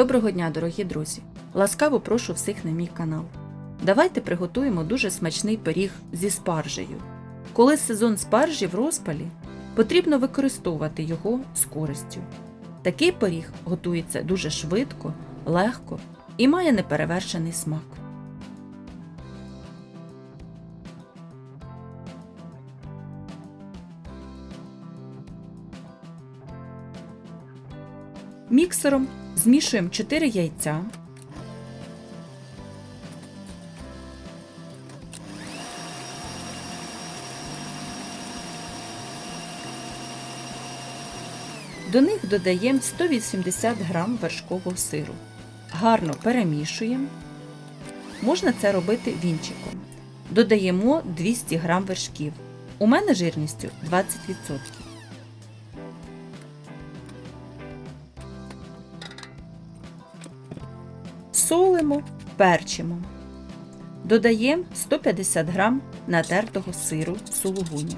Доброго дня, дорогі друзі! Ласкаво прошу всіх на мій канал. Давайте приготуємо дуже смачний пиріг зі спаржею. Коли сезон спаржі в розпалі, потрібно використовувати його з користю. Такий пиріг готується дуже швидко, легко і має неперевершений смак. Міксером змішуємо 4 яйця. До них додаємо 180 г вершкового сиру. Гарно перемішуємо. Можна це робити вінчиком. Додаємо 200 г вершків. У мене жирністю 20%. Солимо, перчимо. Додаємо 150 г натертого сиру сулугуні.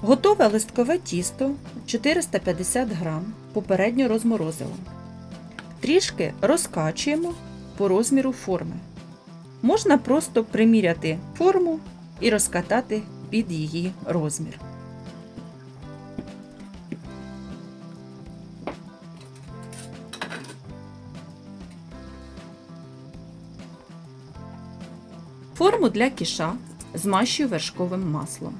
Готове листкове тісто 450 г попередньо розморозило. Трішки розкачуємо по розміру форми. Можна просто приміряти форму і розкатати під її розмір. Форму для кіша змащую вершковим маслом.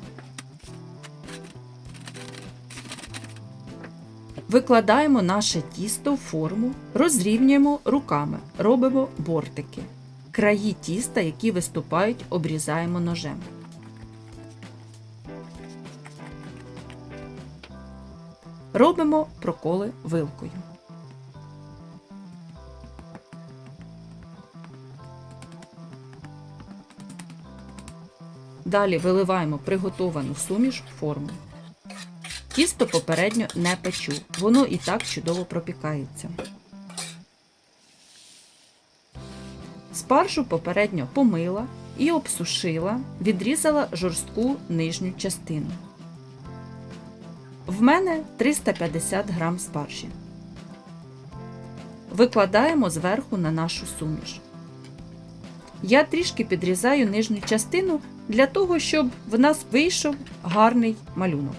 Викладаємо наше тісто в форму, розрівнюємо руками, робимо бортики. Краї тіста, які виступають, обрізаємо ножем. Робимо проколи вилкою. Далі виливаємо приготовану суміш в форму. Тісто попередньо не печу, воно і так чудово пропікається. Спаржу попередньо помила і обсушила, відрізала жорстку нижню частину. В мене 350 грам спаржі. Викладаємо зверху на нашу суміш. Я трішки підрізаю нижню частину для того, щоб в нас вийшов гарний малюнок.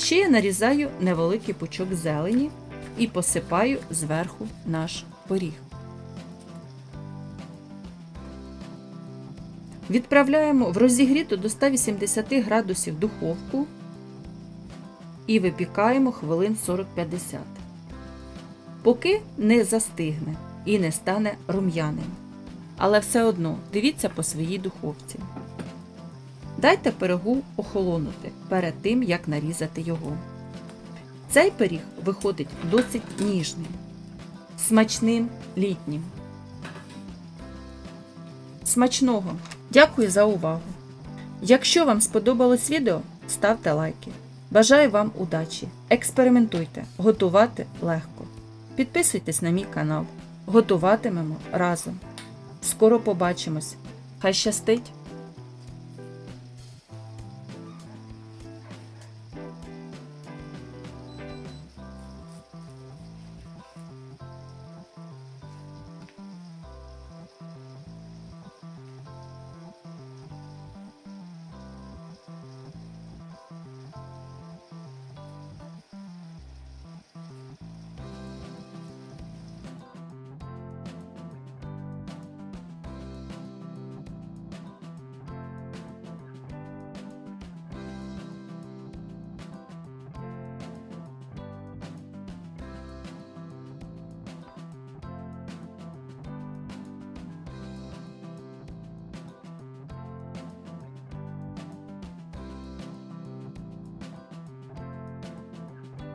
Ще я нарізаю невеликий пучок зелені і посипаю зверху наш пиріг. Відправляємо в розігріту до 180 градусів духовку і випікаємо хвилин 40-50, поки не застигне і не стане рум'яним. Але все одно дивіться по своїй духовці. Дайте пирогу охолонути перед тим, як нарізати його. Цей пиріг виходить досить ніжним, смачним літнім. Смачного! Дякую за увагу! Якщо вам сподобалось відео, ставте лайки. Бажаю вам удачі! Експериментуйте, готувати легко. Підписуйтесь на мій канал. Готуватимемо разом. Скоро побачимось! Хай щастить!